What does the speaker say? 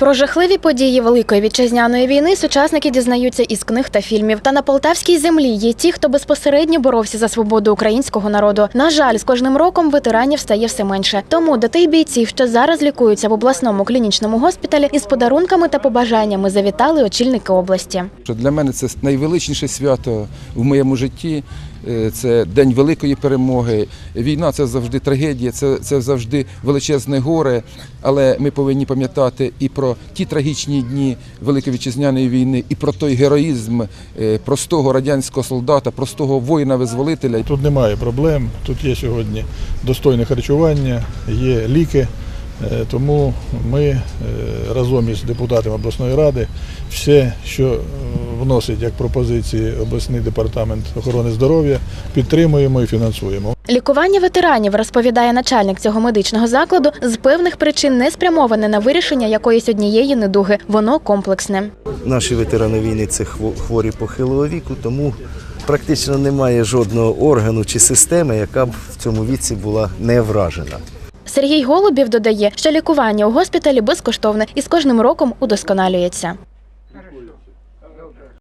Про жахливі події Великої вітчизняної війни сучасники дізнаються із книг та фільмів. Та на полтавській землі є ті, хто безпосередньо боровся за свободу українського народу. На жаль, з кожним роком ветеранів стає все менше. Тому до тих бійців, що зараз лікуються в обласному клінічному госпіталі, із подарунками та побажаннями завітали очільники області. Для мене це найвеличніше свято в моєму житті. Е, Це день великої перемоги. Війна це завжди трагедія, це, це завжди величезне горе. Але ми повинні пам'ятати і про ті трагічні дні Великої вітчизняної війни, і про той героїзм е, простого радянського солдата, простого воїна-визволителя. Тут немає проблем. Тут є сьогодні достойне харчування, є ліки. Е, Тому ми е, разом із депутатами обласної ради все, що вносить як пропозиції обласний департамент охорони здоров'я, підтримуємо і фінансуємо. Лікування ветеранів, розповідає начальник цього медичного закладу, з певних причин не спрямоване на вирішення якоїсь однієї недуги. Воно комплексне. Наші ветерани війни це хворі похилого віку, тому практично немає жодного органу чи системи, яка б в цьому віці була не вражена. Сергій Голубів додає, що лікування у госпіталі безкоштовне і з кожним роком удосконалюється.